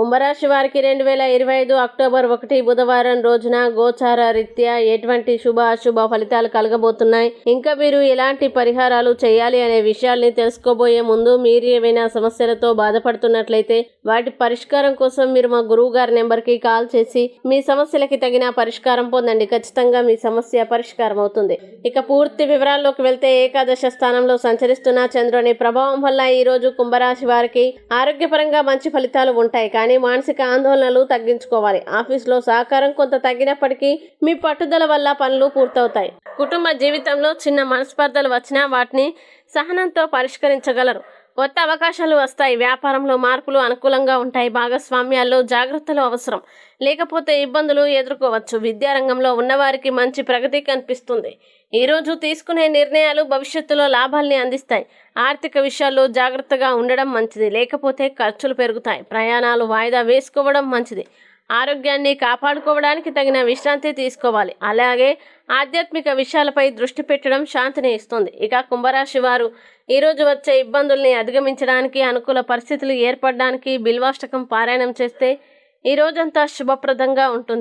కుంభరాశి వారికి రెండు వేల ఇరవై ఐదు అక్టోబర్ ఒకటి బుధవారం రోజున గోచార రీత్యా ఎటువంటి శుభ అశుభ ఫలితాలు కలగబోతున్నాయి? ఇంకా మీరు ఎలాంటి పరిహారాలు చేయాలి అనే విషయాల్ని తెలుసుకోబోయే ముందు మీరు ఏవైనా సమస్యలతో బాధపడుతున్నట్లయితే వాటి పరిష్కారం కోసం మీరు మా గురువు గారి నెంబర్కి కాల్ చేసి మీ సమస్యలకి తగిన పరిష్కారం పొందండి. ఖచ్చితంగా మీ సమస్య పరిష్కారం అవుతుంది. ఇక పూర్తి వివరాల్లోకి వెళ్తే ఏకాదశ స్థానంలో సంచరిస్తున్న చంద్రుని ప్రభావం వల్ల ఈ రోజు కుంభరాశి వారికి ఆరోగ్యపరంగా మంచి ఫలితాలు ఉంటాయి. కానీ కానీ మానసిక ఆందోళనలు తగ్గించుకోవాలి. ఆఫీస్లో సహకారం కొంత తగ్గినప్పటికీ మీ పట్టుదల వల్ల పనులు పూర్తవుతాయి. కుటుంబ జీవితంలో చిన్న మనస్పర్ధలు వచ్చినా వాటిని సహనంతో పరిష్కరించగలరు. కొత్త అవకాశాలు వస్తాయి. వ్యాపారంలో మార్పులు అనుకూలంగా ఉంటాయి. భాగస్వామ్యాల్లో జాగ్రత్తలు అవసరం. లేకపోతే ఇబ్బందులు ఎదుర్కోవచ్చు. విద్యారంగంలో ఉన్నవారికి మంచి ప్రగతి కనిపిస్తుంది. ఈరోజు తీసుకునే నిర్ణయాలు భవిష్యత్తులో లాభాల్ని అందిస్తాయి. ఆర్థిక విషయాల్లో జాగ్రత్తగా ఉండడం మంచిది. లేకపోతే ఖర్చులు పెరుగుతాయి. ప్రయాణాలు వాయిదా వేసుకోవడం మంచిది. ఆరోగ్యాన్ని కాపాడుకోవడానికి తగిన విశ్రాంతి తీసుకోవాలి. అలాగే ఆధ్యాత్మిక విషయాలపై దృష్టి పెట్టడం శాంతిని ఇస్తుంది. ఇక కుంభరాశి వారు ఈరోజు వచ్చే ఇబ్బందుల్ని అధిగమించడానికి అనుకూల పరిస్థితులు ఏర్పడడానికి బిల్వాష్టకం పారాయణం చేస్తే ఈ రోజంతా శుభప్రదంగా ఉంటుంది.